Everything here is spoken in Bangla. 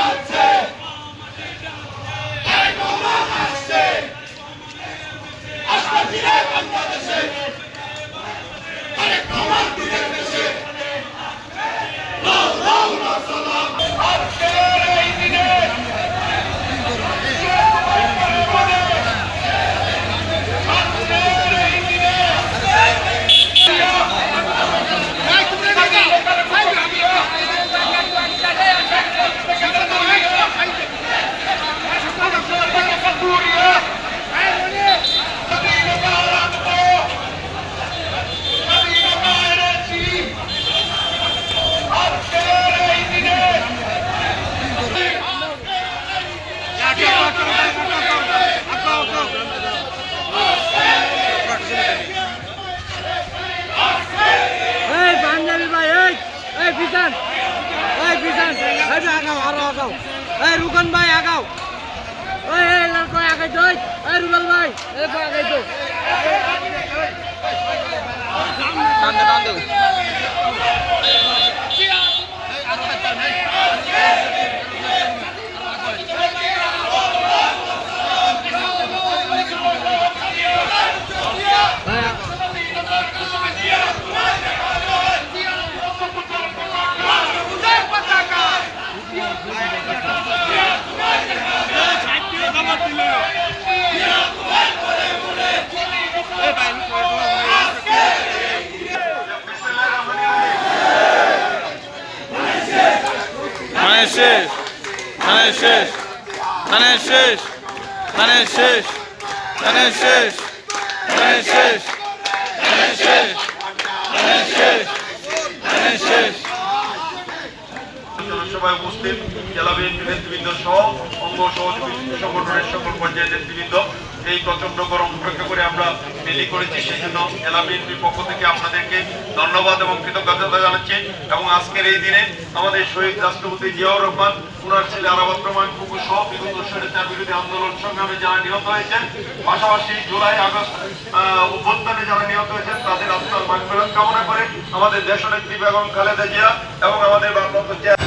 আসছে আসছে ফিরে বাংলাদেশ এই এই আগাও, আরও আগাও। এই রুকন ভাই, আগাও। এই এই লড়কো আগাই তো এই রুবেল ভাই, এই আগাই তো ধানের শেষ ধানের শেষ ধানের শেষ ধানের শেষ ধানের শেষ ধানের শেষ ধানের শেষ ধানের শেষ ধানের শেষ। জনসভায় উপস্থিত জেলা বিএনপি নেতৃবৃন্দ সহ অঙ্গ সহযোগী সংগঠনের সকল পর্যায়ের নেতৃবৃন্দ এই প্রচণ্ড গরম উপেক্ষা করে আমরা মিলি করেছি সেই জন্য জেলা বিএনপির পক্ষ থেকে আপনাদেরকে ধন্যবাদ এবং কৃতজ্ঞতা জানাচ্ছি। এবং আজকের এই দিনে আমাদের শহীদ রাষ্ট্রপতি জিয়াউর রহমান ওনার ছেলে আরাবাদ রহমান কুকু সহ বিগত স্বৈরাচার বিরোধী আন্দোলন সংগ্রামে যারা নিহত হয়েছেন, পাশাপাশি জুলাই আগস্ট অভ্যুত্থানে যারা নিহত হয়েছেন, তাদের আত্মার মাগ কামনা করে আমাদের দেশনেত্রী বেগম খালেদা জিয়া এবং আমাদের বাংলাদেশ